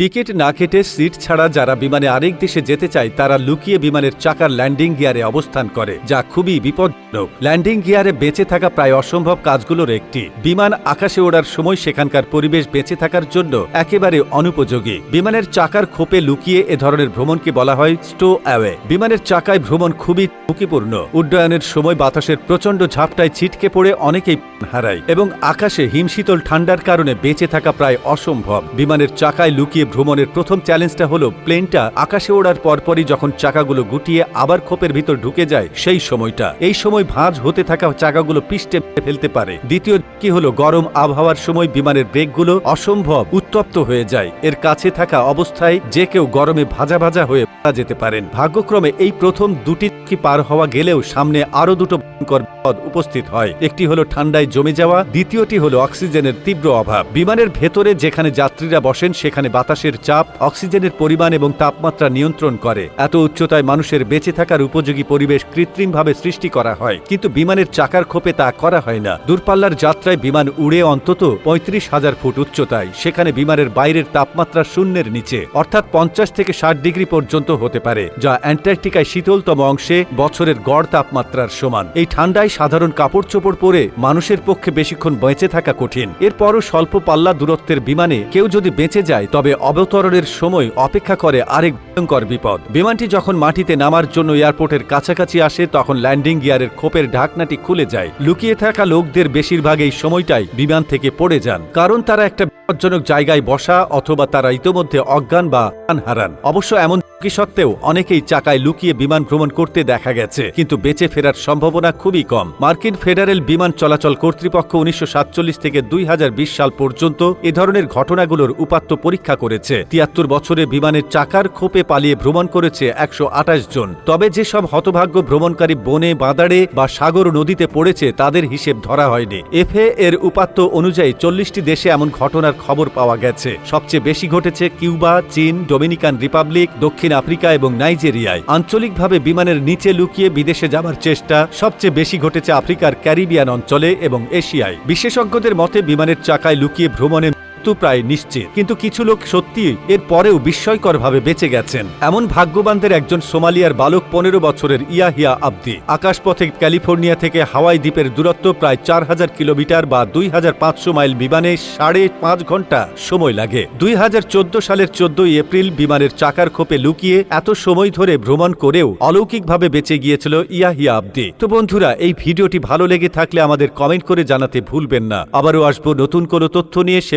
Ticket না কেটে seat ছাড়া যারা বিমানে আরেক দেশে যেতে চায়, তারা লুকিয়ে বিমানের চাকার ল্যান্ডিং গিয়ারে অবস্থান করে, যা খুবই বিপজ্জনক। ল্যান্ডিং গিয়ারে বেঁচে থাকা প্রায় অসম্ভব কাজগুলোর একটি। বিমান আকাশে ওড়ার সময় সেখানকার পরিবেশ বেঁচে থাকার জন্য একেবারে অনুপযোগী। বিমানের চাকার খোপে লুকিয়ে এ ধরনের ভ্রমণকে বলা হয় স্টো অ্যাওয়ে। বিমানের চাকায় ভ্রমণ খুবই ঝুঁকিপূর্ণ। উড্ডয়নের সময় বাতাসের প্রচণ্ড ঝাপটায় ছিটকে পড়ে অনেকেই হারায় এবং আকাশে হিমশীতল ঠান্ডার কারণে বেঁচে থাকা প্রায় অসম্ভব। বিমানের চাকায় লুকিয়ে ভ্রমণের প্রথম চ্যালেঞ্জটা হলো, প্লেনটা আকাশে ওড়ার পরপরই যখন চাকাগুলো গুটিয়ে আবার খোপের ভিতর ঢুকে যায়, সেই সময়টা। এই সময় ভাঁজ হতে থাকা চাকাগুলো পিষ্টে ফেলতে পারে। দ্বিতীয় কি হলো, গরম আবহাওয়ার সময় বিমানের ব্রেকগুলো অসম্ভব উত্তপ্ত হয়ে যায়। এর কাছে থাকা অবস্থায় যে কেউ গরমে ভাজা ভাজা হয়ে যেতে পারেন। ভাগ্যক্রমে এই প্রথম দুটি কি পার হওয়া গেলেও সামনে আরও দুটো ভয়ঙ্কর বিপদ উপস্থিত হয়। একটি হলো ঠান্ডায় জমে যাওয়া, দ্বিতীয়টি হলো অক্সিজেনের তীব্র অভাব। বিমানের ভেতরে যেখানে যাত্রীরা বসেন, সেখানে বাতাসের চাপ, অক্সিজেনের পরিমাণ এবং তাপমাত্রা নিয়ন্ত্রণ করে। এত উচ্চতায় মানুষের বেঁচে থাকার উপযোগী পরিবেশ কৃত্রিমভাবে সৃষ্টি করা হয়। কিন্তু বিমানের চাকার খোপে তা করা হয় না। দূরপাল্লার যাত্রায় বিমান উড়ে অন্তত পঁয়ত্রিশ হাজার ফুট উচ্চতায়। সেখানে বিমানের বাইরের তাপমাত্রা শূন্যের নিচে, অর্থাৎ পঞ্চাশ থেকে ষাট ডিগ্রি পর্যন্ত হতে পারে, যা অ্যান্টার্কটিকায় শীতলতম অংশে বছরের গড় তাপমাত্রার সমান। এই ঠান্ডায় সাধারণ কাপড় চোপড় পরে মানুষের পক্ষে বেশিক্ষণ বেঁচে থাকা কঠিন। এরপরও স্বল্প পাল্লা দূরত্বের বিমানে কেউ যদি বেঁচে যায়, তবে অবতরণের সময় অপেক্ষা করে আরেক ভয়ঙ্কর বিপদ। বিমানটি যখন মাটিতে নামার জন্য এয়ারপোর্টের কাছাকাছি আসে, তখন ল্যান্ডিং গিয়ারের খোপের ঢাকনাটি খুলে যায়। লুকিয়ে থাকা লোকদের বেশিরভাগ এই সময়টাই বিমান থেকে পড়ে যান, কারণ তারা একটা বিপজ্জনক জায়গায় বসা অথবা তারা ইতোমধ্যে অজ্ঞান বা হারান অবশ্য এমন ঝুঁকি সত্ত্বেও অনেকেই চাকায় লুকিয়ে বিমান ভ্রমণ করতে দেখা গেছে, কিন্তু বেঁচে ফেরার সম্ভাবনা খুবই কম। মার্কিন ফেডারেল বিমান চলাচল কর্তৃপক্ষ উনিশশো সাতচল্লিশ থেকে দুই হাজার বিশ সাল পর্যন্ত এ ধরনের ঘটনাগুলোর উপাত্ত পরীক্ষা করেছে। তিয়াত্তর বছরে বিমানের চাকার খোপে পালিয়ে ভ্রমণ করেছে একশো আঠাশ জন। তবে যেসব হতভাগ্য ভ্রমণকারী বনে, বাদাড়ে বা সাগর নদীতে পড়েছে, তাদের হিসেব ধরা হয়নি। এফএ এর উপাত্ত অনুযায়ী চল্লিশটি দেশে এমন ঘটনার খবর পাওয়া গেছে। সবচেয়ে বেশি ঘটেছে কিউবা, চীন, ডোমিনিকান রিপাবলিক, দক্ষিণ আফ্রিকা এবং নাইজেরিয়ায়। আঞ্চলিকভাবে বিমানের নিচে লুকিয়ে বিদেশে যাবার চেষ্টা সবচেয়ে বেশি ঘটেছে আফ্রিকার ক্যারিবিয়ান অঞ্চলে এবং এশিয়ায়। বিশেষজ্ঞদের মতে, বিমানের চাকায় লুকিয়ে ভ্রমণে মৃত্যু প্রায় নিশ্চিত। কিন্তু কিছু লোক সত্যি এর পরেও বিস্ময়করভাবে বেঁচে গেছেন। এমন ভাগ্যবানদের একজন সোমালিয়ার বালক পনেরো বছরের ইয়াহিয়া আব্দি। আকাশপথে ক্যালিফোর্নিয়া থেকে হাওয়াই দ্বীপের দূরত্ব প্রায় চার হাজার কিলোমিটার বা দুই হাজার পাঁচশো মাইল বিমানে সাড়ে পাঁচ ঘণ্টা সময় লাগে। দুই হাজার চোদ্দ সালের চোদ্দই এপ্রিল বিমানের চাকার খোপে লুকিয়ে এত সময় ধরে ভ্রমণ করেও অলৌকিকভাবে বেঁচে গিয়েছিল ইয়াহিয়া আব্দি। তো বন্ধুরা, এই ভিডিওটি ভালো লেগে থাকলে আমাদের কমেন্ট করে জানাতে ভুলবেন না। আবারও আসব নতুন কোনো তথ্য নিয়ে, সে